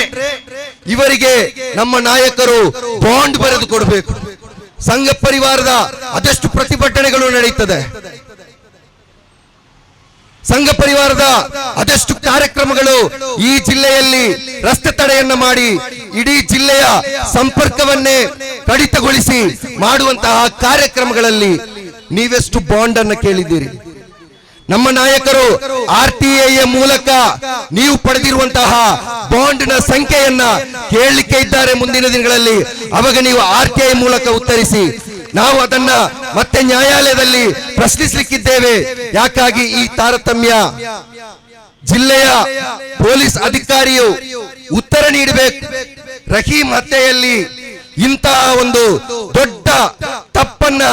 ಇವರಿಗೆ ನಮ್ಮ ನಾಯಕರು ಬಾಂಡ್ ಬರೆದು ಕೊಡಬೇಕು. ಸಂಘ ಪರಿವಾರದ ಅದೆಷ್ಟು ಪ್ರತಿಭಟನೆಗಳು ನಡೆಯುತ್ತದೆ ಸಂಘ ಪರಿವಾರದ ಅದೆಷ್ಟು ಕಾರ್ಯಕ್ರಮಗಳು ಈ ಜಿಲ್ಲೆಯಲ್ಲಿ ರಸ್ತೆ ತಡೆಯನ್ನ ಮಾಡಿ ಇಡೀ ಜಿಲ್ಲೆಯ ಸಂಪರ್ಕವನ್ನೇ ಕಡಿತಗೊಳಿಸಿ ಮಾಡುವಂತಹ ಕಾರ್ಯಕ್ರಮಗಳಲ್ಲಿ ನೀವೆಷ್ಟು ಬಾಂಡ್ ಅನ್ನ ಕೇಳಿದ್ದೀರಿ. ನಮ್ಮ ನಾಯಕರು ಆರ್ ಟಿ ಐ ಮೂಲಕ ನೀವು ಪಡೆದಿರುವಂತಹ ಬಾಂಡ್ನ ಸಂಖ್ಯೆಯನ್ನ ಕೇಳಲಿಕ್ಕೆ ಇದ್ದಾರೆ ಮುಂದಿನ ದಿನಗಳಲ್ಲಿ. ಅವಾಗ ನೀವು ಆರ್ ಮೂಲಕ ಉತ್ತರಿಸಿ ನಾವು ಅದನ್ನ ಮತ್ತೆ ನ್ಯಾಯಾಲಯದಲ್ಲಿ ಪ್ರಶ್ನಿಸಲಿಕ್ಕಿದ್ದೇವೆ. ಯಾಕಾಗಿ ಈ ತಾರತಮ್ಯ? ಜಿಲ್ಲೆಯ ಪೊಲೀಸ್ ಅಧಿಕಾರಿಯು ಉತ್ತರ ನೀಡಬೇಕು. ರಹೀಂ ಹತ್ಯೆಯಲ್ಲಿ ಇಂತಹ ಒಂದು ದೊಡ್ಡ ತಪ್ಪನ್ನ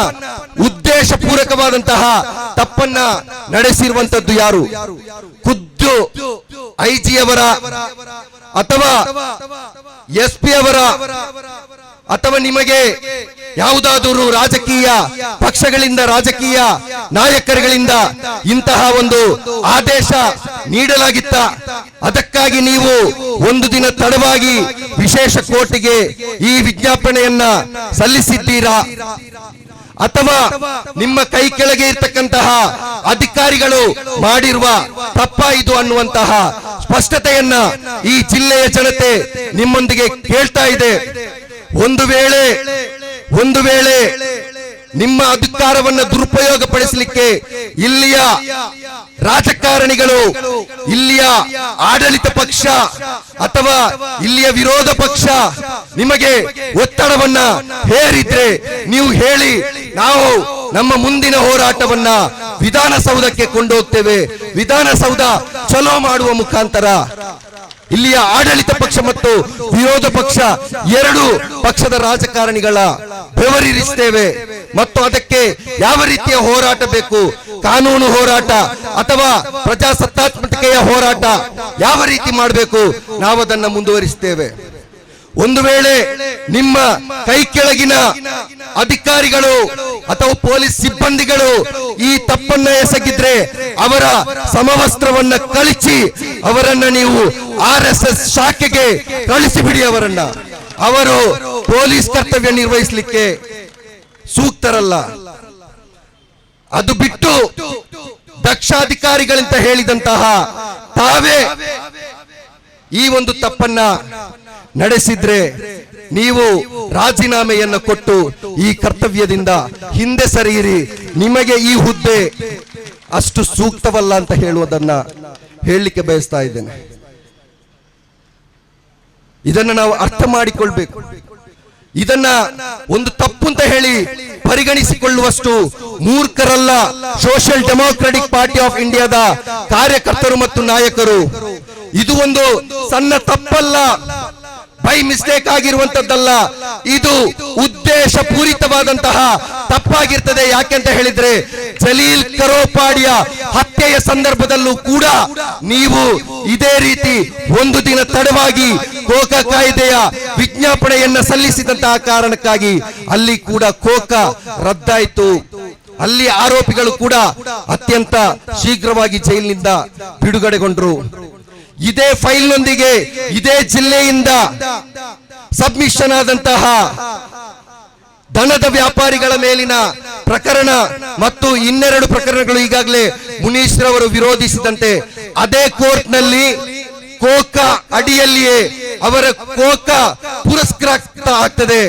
ಉದ್ದೇಶ ಪೂರಕವಾದಂತಹ ತಪ್ಪನ್ನ ನಡೆಸಿರುವಂತದ್ದು ಯಾರು? ಖುದ್ದು ಐ ಜಿ ಅವರ ಅಥವಾ ಎಸ್ ಪಿ ಅವರ ಅಥವಾ ನಿಮಗೆ ಯಾವುದಾದರೂ ರಾಜಕೀಯ ಪಕ್ಷಗಳಿಂದ, ರಾಜಕೀಯ ನಾಯಕರುಗಳಿಂದ ಇಂತಹ ಒಂದು ಆದೇಶ ನೀಡಲಾಗಿತ್ತ. ಅದಕ್ಕಾಗಿ ನೀವು ಒಂದು ದಿನ ತಡವಾಗಿ ವಿಶೇಷ ಕೋರ್ಟಿಗೆ ಈ ವಿಜ್ಞಾಪನೆಯನ್ನ ಸಲ್ಲಿಸಿದ್ದೀರಾ? ಅಥವಾ ನಿಮ್ಮ ಕೈ ಕೆಳಗೆ ಇರ್ತಕ್ಕಂತಹ ಅಧಿಕಾರಿಗಳು ಮಾಡಿರುವ ತಪ್ಪ ಇದು ಅನ್ನುವಂತಹ ಸ್ಪಷ್ಟತೆಯನ್ನ ಈ ಜಿಲ್ಲೆಯ ಜನತೆ ನಿಮ್ಮೊಂದಿಗೆ ಕೇಳ್ತಾ ಇದೆ. ಒಂದು ವೇಳೆ ಒಂದು ವೇಳೆ ನಿಮ್ಮ ಅಧಿಕಾರವನ್ನು ದುರುಪಯೋಗ ಪಡಿಸಲಿಕ್ಕೆ ಇಲ್ಲಿಯ ರಾಜಕಾರಣಿಗಳು, ಇಲ್ಲಿಯ ಆಡಳಿತ ಪಕ್ಷ ಅಥವಾ ಇಲ್ಲಿಯ ವಿರೋಧ ಪಕ್ಷ ನಿಮಗೆ ಒತ್ತಡವನ್ನ ಹೇರಿದ್ರೆ ನೀವು ಹೇಳಿ, ನಾವು ನಮ್ಮ ಮುಂದಿನ ಹೋರಾಟವನ್ನ ವಿಧಾನಸೌಧಕ್ಕೆ ಕೊಂಡೋಗ್ತೇವೆ. ವಿಧಾನಸೌಧ ಚಲೋ ಮಾಡುವ ಮುಖಾಂತರ ಇಲ್ಲಿಯ ಆಡಳಿತ ಪಕ್ಷ ಮತ್ತು ವಿರೋಧ ಪಕ್ಷ ಎರಡು ಪಕ್ಷದ ರಾಜಕಾರಣಿಗಳ ಬೆವರಿರಿಸ್ತೇವೆ. ಮತ್ತು ಅದಕ್ಕೆ ಯಾವ ರೀತಿಯ ಹೋರಾಟ ಬೇಕು? ಕಾನೂನು ಹೋರಾಟ ಅಥವಾ ಪ್ರಜಾಸತ್ತಾತ್ಮಕತೆಯ ಹೋರಾಟ ಯಾವ ರೀತಿ ಮಾಡಬೇಕು? ನಾವು ಅದನ್ನು ಮುಂದುವರಿಸ್ತೇವೆ. ಒಂದು ವೇಳೆ ನಿಮ್ಮ ಕೈ ಕೆಳಗಿನ ಅಧಿಕಾರಿಗಳು ಅಥವಾ ಪೊಲೀಸ್ ಸಿಬ್ಬಂದಿಗಳು ಈ ತಪ್ಪನ್ನ ಎಸಗಿದ್ರೆ ಅವರ ಸಮವಸ್ತ್ರವನ್ನ ಕಳಿಸಿ ಅವರನ್ನ ನೀವು ಆರ್ ಎಸ್ ಎಸ್ ಶಾಖೆಗೆ ಕಳಿಸಿಬಿಡಿ ಅವರನ್ನ. ಅವರು ಪೊಲೀಸ್ ಕರ್ತವ್ಯ ನಿರ್ವಹಿಸಲಿಕ್ಕೆ ಸೂಕ್ತರಲ್ಲ. ಅದು ಬಿಟ್ಟು ದಕ್ಷಾಧಿಕಾರಿಗಳಂತ ಹೇಳಿದಂತಹ ತಾವೇ ಈ ಒಂದು ತಪ್ಪನ್ನ ನಡೆಸಿದ್ರೆ ನೀವು ರಾಜೀನಾಮೆಯನ್ನು ಕೊಟ್ಟು ಈ ಕರ್ತವ್ಯದಿಂದ ಹಿಂದೆ ಸರಿಯಿರಿ. ನಿಮಗೆ ಈ ಹುದ್ದೆ ಅಷ್ಟು ಸೂಕ್ತವಲ್ಲ ಅಂತ ಹೇಳುವುದನ್ನ ಹೇಳಲಿಕ್ಕೆ ಬಯಸ್ತಾ ಇದ್ದೇನೆ. ಇದನ್ನು ನಾವು ಅರ್ಥ ಮಾಡಿಕೊಳ್ಬೇಕು. ಇದನ್ನ ಒಂದು ತಪ್ಪು ಅಂತ ಹೇಳಿ ಪರಿಗಣಿಸಿಕೊಳ್ಳುವಷ್ಟು ಮೂರ್ಖರಲ್ಲ ಸೋಷಿಯಲ್ ಡೆಮೋಕ್ರೆಟಿಕ್ ಪಾರ್ಟಿ ಆಫ್ ಇಂಡಿಯಾದ ಕಾರ್ಯಕರ್ತರು ಮತ್ತು ನಾಯಕರು. ಇದು ಒಂದು ಸಣ್ಣ ತಪ್ಪಲ್ಲ. ಬೈ ಮಿಸ್ಟೇಕ್ ಆಗಿರುವಂತದ್ದಲ್ಲ. ಇದು ಉದ್ದೇಶ ಪೂರಿತವಾದಂತಹ ತಪ್ಪಾಗಿರ್ತದೆ. ಯಾಕೆಂತ ಹೇಳಿದ್ರೆ ಜಲೀಲ್ ಕರೋಪಾಡಿಯ ಹತ್ಯೆಯ ಸಂದರ್ಭದಲ್ಲೂ ಕೂಡ ನೀವು ಇದೇ ರೀತಿ ಒಂದು ದಿನ ತಡವಾಗಿ ಕೋಕ ಕಾಯ್ದೆಯ ವಿಜ್ಞಾಪನೆಯನ್ನ ಸಲ್ಲಿಸಿದಂತಹ ಕಾರಣಕ್ಕಾಗಿ ಅಲ್ಲಿ ಕೂಡ ಕೋಕ ರದ್ದಾಯಿತು. ಅಲ್ಲಿ ಆರೋಪಿಗಳು ಕೂಡ ಅತ್ಯಂತ ಶೀಘ್ರವಾಗಿ ಜೈಲಿನಿಂದ ಬಿಡುಗಡೆಗೊಂಡ್ರು. ಇದೇ ಫೈಲ್ನೊಂದಿಗೆ, ಇದೇ ಜಿಲ್ಲೆಯಿಂದ ಸಬ್ಮಿಷನ್ ಆದಂತಹ ದನದ ವ್ಯಾಪಾರಿಗಳ ಮೇಲಿನ ಪ್ರಕರಣ ಮತ್ತು ಇನ್ನೆರಡು ಪ್ರಕರಣಗಳು ಈಗಾಗಲೇ ಮುನೀಶ್ ರವರು ವಿರೋಧಿಸಿದಂತೆ, ಅದೇ ಕೋರ್ಟ್ನಲ್ಲಿ ಕೋಕಾ ಅಡಿಯಲ್ಲಿಯೇ ಅವರ ಕೋಕ ಪುರಸ್ಕೃತ ಆಗ್ತದೆ.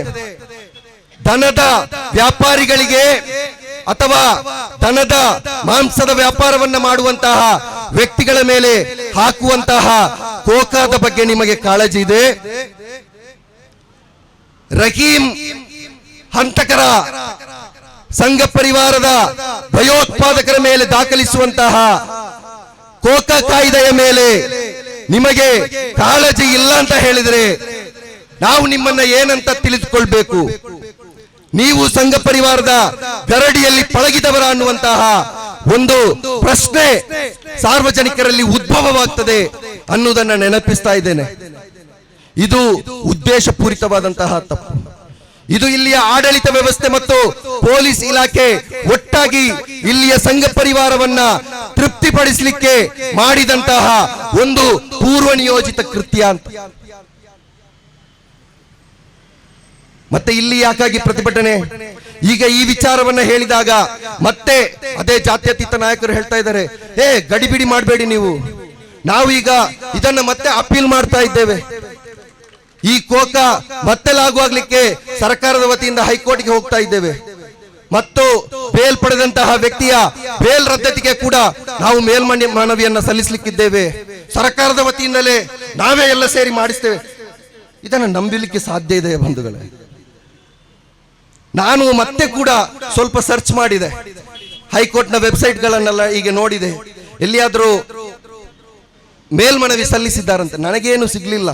ದನದ ವ್ಯಾಪಾರಿಗಳಿಗೆ ಅಥವಾ ದನದ ಮಾಂಸದ ವ್ಯಾಪಾರವನ್ನ ಮಾಡುವಂತಹ ವ್ಯಕ್ತಿಗಳ ಮೇಲೆ ಹಾಕುವಂತಹ ಕೋಕಾದ ಬಗ್ಗೆ ನಿಮಗೆ ಕಾಳಜಿ ಇದೆ? ರಹೀಂ ಹಂತಕರ ಸಂಘ ಪರಿವಾರದ ಭಯೋತ್ಪಾದಕರ ಮೇಲೆ ದಾಖಲಿಸುವಂತಹ ಕೋಕಾ ಕಾಯ್ದೆಯ ಮೇಲೆ ನಿಮಗೆ ಕಾಳಜಿ ಇಲ್ಲ ಅಂತ ಹೇಳಿದ್ರೆ ನಾವು ನಿಮ್ಮನ್ನ ಏನಂತ ತಿಳಿದುಕೊಳ್ಬೇಕು? ನೀವು ಸಂಘ ಪರಿವಾರದ ಗರಡಿಯಲ್ಲಿ ಪಳಗಿದವರ ಅನ್ನುವಂತಹ ಒಂದು ಪ್ರಶ್ನೆ ಸಾರ್ವಜನಿಕರಲ್ಲಿ ಉದ್ಭವವಾಗ್ತದೆ ಅನ್ನುವುದನ್ನ ನೆನಪಿಸ್ತಾ ಇದ್ದೇನೆ. ಇದು ಉದ್ದೇಶಪೂರಿತವಾದಂತಹ ತಪ್ಪು. ಇದು ಇಲ್ಲಿಯ ಆಡಳಿತ ವ್ಯವಸ್ಥೆ ಮತ್ತು ಪೊಲೀಸ್ ಇಲಾಖೆ ಒಟ್ಟಾಗಿ ಇಲ್ಲಿಯ ಸಂಘ ಪರಿವಾರವನ್ನ ತೃಪ್ತಿಪಡಿಸಲಿಕ್ಕೆ ಮಾಡಿದಂತಹ ಒಂದು ಪೂರ್ವ ನಿಯೋಜಿತ ಕೃತ್ಯ ಅಂತ. ಮತ್ತೆ ಇಲ್ಲಿ ಯಾಕಾಗಿ ಪ್ರತಿಭಟನೆ? ಈಗ ಈ ವಿಚಾರವನ್ನ ಹೇಳಿದಾಗ ಮತ್ತೆ ಅದೇ ಜಾತ್ಯತೀತ ನಾಯಕರು ಹೇಳ್ತಾ ಇದ್ದಾರೆ, ಏ, ಗಡಿಬಿಡಿ ಮಾಡಬೇಡಿ ನೀವು. ನಾವು ಈಗ ಇದನ್ನ ಮತ್ತೆ ಅಪೀಲ್ ಮಾಡ್ತಾ ಇದ್ದೇವೆ. ಈ ಕೋಕ ಮತ್ತೆ ಲಾಗುವಾಗ್ಲಿಕ್ಕೆ ಸರ್ಕಾರದ ವತಿಯಿಂದ ಹೈಕೋರ್ಟ್ಗೆ ಹೋಗ್ತಾ ಇದ್ದೇವೆ. ಮತ್ತು ಬೇಲ್ ಪಡೆದಂತಹ ವ್ಯಕ್ತಿಯ ಬೇಲ್ ರದ್ದತಿಗೆ ಕೂಡ ನಾವು ಮೇಲ್ಮನೆ ಮನವಿಯನ್ನ ಸಲ್ಲಿಸಲಿಕ್ಕಿದ್ದೇವೆ. ಸರ್ಕಾರದ ವತಿಯಿಂದಲೇ ನಾವೇ ಎಲ್ಲ ಸೇರಿ ಮಾಡಿಸ್ತೇವೆ. ಇದನ್ನು ನಂಬಲಿಕ್ಕೆ ಸಾಧ್ಯ ಇದೆ ಬಂಧುಗಳೇ? ನಾನು ಮತ್ತೆ ಕೂಡ ಸ್ವಲ್ಪ ಸರ್ಚ್ ಮಾಡಿದೆ. ಹೈಕೋರ್ಟ್ನ ವೆಬ್ಸೈಟ್ಗಳನ್ನೆಲ್ಲ ಈಗ ನೋಡಿದೆ. ಎಲ್ಲಿಯಾದರೂ ಮೇಲ್ಮನವಿ ಸಲ್ಲಿಸಿದ್ದಾರಂತೆ. ನನಗೇನು ಸಿಗ್ಲಿಲ್ಲ.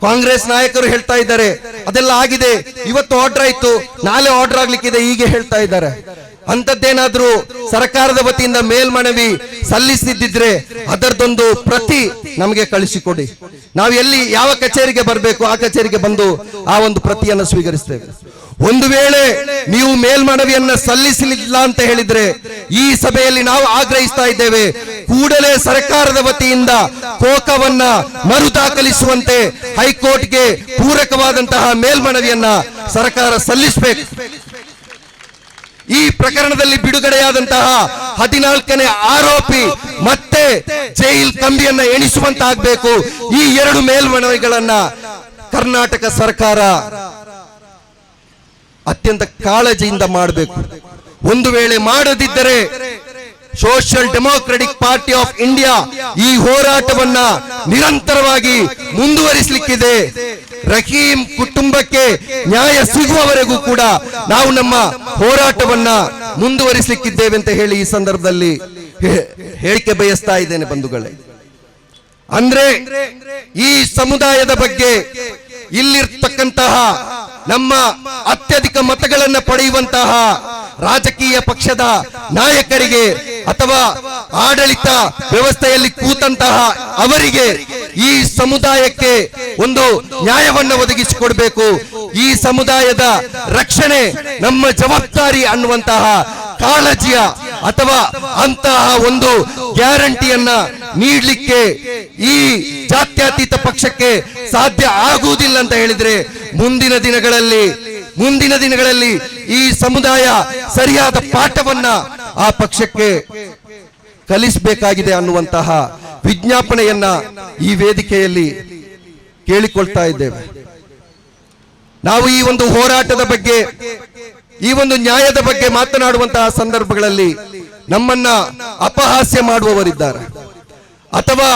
ಕಾಂಗ್ರೆಸ್ ನಾಯಕರು ಹೇಳ್ತಾ ಇದ್ದಾರೆ, ಅದೆಲ್ಲ ಆಗಿದೆ. ಇವತ್ತು ಆರ್ಡರ್ ಆಯ್ತು. ನಾಳೆ ಆರ್ಡರ್ ಆಗ್ಲಿಕ್ಕಿದೆ, ಹೀಗೆ ಹೇಳ್ತಾ ಇದ್ದಾರೆ. ಅಂತದ್ದೇನಾದ್ರೂ ಸರ್ಕಾರದ ವತಿಯಿಂದ ಮೇಲ್ಮನವಿ ಸಲ್ಲಿಸಿದ್ದಿದ್ರೆ ಅದರದೊಂದು ಪ್ರತಿ ನಮಗೆ ಕಳಿಸಿಕೊಡಿ. ನಾವು ಎಲ್ಲಿ ಯಾವ ಕಚೇರಿಗೆ ಬರಬೇಕು, ಆ ಕಚೇರಿಗೆ ಬಂದು ಆ ಒಂದು ಪ್ರತಿಯನ್ನು ಸ್ವೀಕರಿಸ್ತೇವೆ. ಒಂದು ವೇಳೆ ನೀವು ಮೇಲ್ಮನವಿಯನ್ನ ಸಲ್ಲಿಸಲಿಲ್ಲ ಅಂತ ಹೇಳಿದ್ರೆ ಈ ಸಭೆಯಲ್ಲಿ ನಾವು ಆಗ್ರಹಿಸ್ತಾ ಇದ್ದೇವೆ. ಕೂಡಲೇ ಸರ್ಕಾರದ ವತಿಯಿಂದ ಕೋಕವನ್ನ ಮರು ದಾಖಲಿಸುವಂತೆ ಹೈಕೋರ್ಟ್ಗೆ ಪೂರಕವಾದಂತಹ ಮೇಲ್ಮನವಿಯನ್ನ ಸರ್ಕಾರ ಸಲ್ಲಿಸಬೇಕು. ಈ ಪ್ರಕರಣದಲ್ಲಿ ಬಿಡುಗಡೆಯಾದಂತಹ ಹದಿನಾಲ್ಕನೇ ಆರೋಪಿ ಮತ್ತೆ ಜೈಲ್ ಕಂಬಿಯನ್ನ ಎಣಿಸುವಂತಾಗಬೇಕು. ಈ ಎರಡು ಮೇಲ್ಮನವಿಗಳನ್ನ ಕರ್ನಾಟಕ ಸರ್ಕಾರ ಅತ್ಯಂತ ಕಾಳಜಿಯಿಂದ ಮಾಡಬೇಕು. ಒಂದು ವೇಳೆ ಮಾಡದಿದ್ದರೆ Social Democratic Party of India ಈ ಹೋರಾಟವನ್ನ ನಿರಂತರವಾಗಿ ಮುಂದುವರಿಸಲಿಕ್ಕಿದೆ. ರಹೀಂ ಕುಟುಂಬಕ್ಕೆ ನ್ಯಾಯ ಸಿಗುವವರೆಗೂ ಕೂಡ ನಾವು ನಮ್ಮ ಹೋರಾಟವನ್ನ ಮುಂದುವರಿಸಲಿಕ್ಕಿದ್ದೇವೆ ಅಂತ ಹೇಳಿ ಈ ಸಂದರ್ಭದಲ್ಲಿ ಹೇಳಿಕೆ ಬಯಸ್ತಾ ಇದ್ದೇನೆ ಬಂಧುಗಳೇ. ಅಂದ್ರೆ ಈ ಸಮುದಾಯದ ಬಗ್ಗೆ ಇಲ್ಲಿರ್ತಕ್ಕಂತಹ ನಮ್ಮ ಅತ್ಯಧಿಕ ಮತಗಳನ್ನು ಪಡೆಯುವಂತಹ ರಾಜಕೀಯ ಪಕ್ಷದ ನಾಯಕರಿಗೆ ಅಥವಾ ಆಡಳಿತ ವ್ಯವಸ್ಥೆಯಲ್ಲಿ ಕೂತಂತಹ ಅವರಿಗೆ ಈ ಸಮುದಾಯಕ್ಕೆ ಒಂದು ನ್ಯಾಯವನ್ನು ಒದಗಿಸಿಕೊಡ್ಬೇಕು. ಈ ಸಮುದಾಯದ ರಕ್ಷಣೆ ನಮ್ಮ ಜವಾಬ್ದಾರಿ ಅನ್ನುವಂತಹ ಕಾಳಜಿಯ ಅಥವಾ ಅಂತಹ ಒಂದು ಗ್ಯಾರಂಟಿಯನ್ನ ನೀಡಲಿಕ್ಕೆ ಈ ಜಾತ್ಯತೀತ ಪಕ್ಷಕ್ಕೆ ಸಾಧ್ಯ ಆಗುವುದಿಲ್ಲ ಅಂತ ಹೇಳಿದ್ರೆ ಮುಂದಿನ ದಿನಗಳಲ್ಲಿ ಮುಂದಿನ ದಿನಗಳಲ್ಲಿ ಈ ಸಮುದಾಯ ಸರಿಯಾದ ಪಾಠವನ್ನ ಆ ಪಕ್ಷಕ್ಕೆ ಕಲಿಸಬೇಕಾಗಿದೆ ಅನ್ನುವಂತಹ ವಿಜ್ಞಾಪನೆಯನ್ನ ಈ ವೇದಿಕೆಯಲ್ಲಿ ಕೇಳಿಕೊಳ್ತಾ ಇದ್ದೇವೆ. ನಾವು ಈ ಒಂದು ಹೋರಾಟದ ಬಗ್ಗೆ ಈ ಒಂದು ನ್ಯಾಯದ ಬಗ್ಗೆ ಮಾತನಾಡುವಂತಹ ಸಂದರ್ಭಗಳಲ್ಲಿ ನಮ್ಮನ್ನ ಅಪಹಾಸ್ಯ ಮಾಡುವವರಿದ್ದಾರೆ. ಅಥವಾ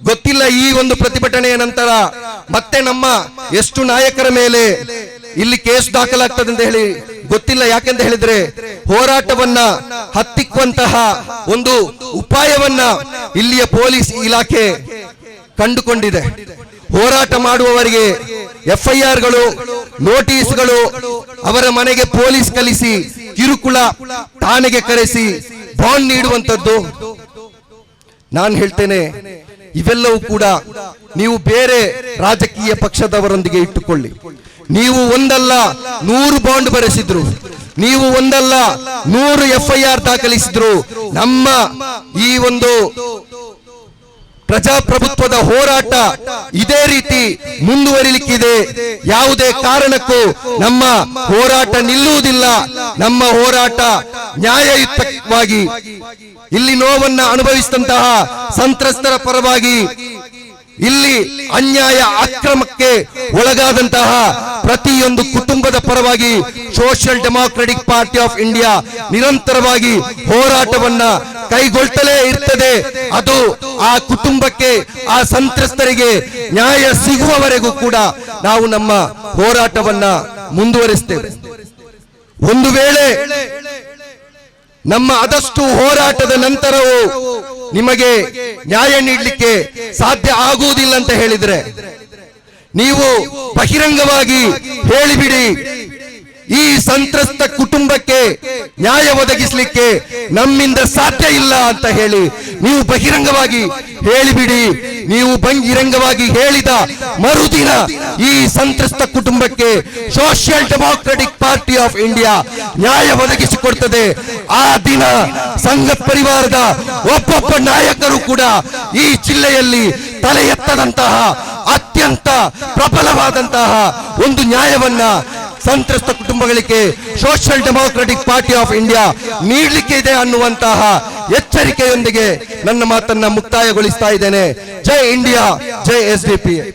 ಗೊತ್ತಿಲ್ಲ ಈ ಒಂದು ಪ್ರತಿಭಟನೆಯ ನಂತರ ಮತ್ತೆ ನಮ್ಮ ಎಷ್ಟು ನಾಯಕರ ಮೇಲೆ ಇಲ್ಲಿ ಕೇಸ್ ದಾಖಲಾಗ್ತದೆ ಅಂತ ಹೇಳಿ ಗೊತ್ತಿಲ್ಲ. ಯಾಕೆಂತ ಹೇಳಿದ್ರೆ ಹೋರಾಟವನ್ನ ಹತ್ತಿಕ್ಕುವಂತಹ ಒಂದು ಉಪಾಯವನ್ನ ಇಲ್ಲಿಯ ಪೊಲೀಸ್ ಇಲಾಖೆ ಕಂಡುಕೊಂಡಿದೆ. ಹೋರಾಟ ಮಾಡುವವರಿಗೆ ಎಫ್ಐಆರ್ಗಳು, ನೋಟಿಸ್ಗಳು, ಅವರ ಮನೆಗೆ ಪೊಲೀಸ್ ಕಲಿಸಿ, ಕಿರುಕುಳ ಠಾಣೆಗೆ ಕರೆಸಿ, ಬಾಂಡ್ ನೀಡುವಂತದ್ದು ನಾನು ಹೇಳ್ತೇನೆ, ಇವೆಲ್ಲವೂ ಕೂಡ ನೀವು ಬೇರೆ ರಾಜಕೀಯ ಪಕ್ಷದವರೊಂದಿಗೆ ಇಟ್ಟುಕೊಳ್ಳಿ. ನೀವು ಒಂದಲ್ಲ ನೂರು ಬಾಂಡ್ ಬರೆಸಿದ್ರು, ನೀವು ಒಂದಲ್ಲ ನೂರು ಎಫ್ಐಆರ್ ದಾಖಲಿಸಿದ್ರು, ನಮ್ಮ ಈ ಒಂದು ಪ್ರಜಾಪ್ರಭುತ್ವದ ಹೋರಾಟ ಇದೇ ರೀತಿ ಮುಂದುವರಿಲಿಕ್ಕಿದೆ. ಯಾವುದೇ ಕಾರಣಕ್ಕೂ ನಮ್ಮ ಹೋರಾಟ ನಿಲ್ಲುವುದಿಲ್ಲ. ನಮ್ಮ ಹೋರಾಟ ನ್ಯಾಯಯುತವಾಗಿ ಇಲ್ಲಿ ನೋವನ್ನ ಅನುಭವಿಸಿದಂತಹ ಸಂತ್ರಸ್ತರ ಪರವಾಗಿ ಇಲ್ಲಿ ಅನ್ಯಾಯ ಅಕ್ರಮಕ್ಕೆ ಒಳಗಾದಂತಹ ಪ್ರತಿಯೊಂದು ಕುಟುಂಬದ ಪರವಾಗಿ Social Democratic Party of India ನಿರಂತರವಾಗಿ ಹೋರಾಟವನ್ನ ಕೈಗೊಳ್ತಲೇ ಇರ್ತದೆ. ಅದು ಆ ಕುಟುಂಬಕ್ಕೆ, ಆ ಸಂತ್ರಸ್ತರಿಗೆ ನ್ಯಾಯ ಸಿಗುವವರೆಗೂ ಕೂಡ ನಾವು ನಮ್ಮ ಹೋರಾಟವನ್ನ ಮುಂದುವರಿಸ್ತೇವೆ. ಒಂದು ವೇಳೆ ನಮ್ಮ ಅದಷ್ಟು ಹೋರಾಟದ ನಂತರವೂ ನಿಮಗೆ ನ್ಯಾಯ ನೀಡಲಿಕ್ಕೆ ಸಾಧ್ಯ ಆಗುವುದಿಲ್ಲ ಅಂತ ಹೇಳಿದ್ರೆ ನೀವು ಬಹಿರಂಗವಾಗಿ ಹೇಳಿಬಿಡಿ. ಈ ಸಂತ್ರಸ್ತ ಕುಟುಂಬಕ್ಕೆ ನ್ಯಾಯ ಒದಗಿಸಲಿಕ್ಕೆ ನಮ್ಮಿಂದ ಸಾಧ್ಯ ಇಲ್ಲ ಅಂತ ಹೇಳಿ ನೀವು ಬಹಿರಂಗವಾಗಿ ಹೇಳಿಬಿಡಿ. ನೀವು ಬಹಿರಂಗವಾಗಿ ಹೇಳಿದ ಮರುದಿನ ಈ ಸಂತ್ರಸ್ತ ಕುಟುಂಬಕ್ಕೆ Social Democratic Party of India ನ್ಯಾಯ ಒದಗಿಸಿಕೊಡ್ತದೆ. ಆ ದಿನ ಸಂಘ ಪರಿವಾರದ ಒಬ್ಬೊಬ್ಬ ನಾಯಕರು ಕೂಡ ಈ ಜಿಲ್ಲೆಯಲ್ಲಿ ತಲೆ ಎತ್ತದಂತಹ ಅತ್ಯಂತ ಪ್ರಬಲವಾದಂತಹ ಒಂದು ನ್ಯಾಯವನ್ನ ಸಂತ್ರಸ್ತ ಕುಟುಂಬಗಳಿಗೆ Social Democratic Party of India ನೀಡಲಿಕ್ಕೆ ಇದೆ ಅನ್ನುವಂತಹ ಎಚ್ಚರಿಕೆಯೊಂದಿಗೆ ನನ್ನ ಮಾತನ್ನ ಮುಕ್ತಾಯಗೊಳಿಸ್ತಾ ಇದ್ದೇನೆ. ಜೈ ಇಂಡಿಯಾ ಜೈ ಎಸ್ ಡಿ ಪಿ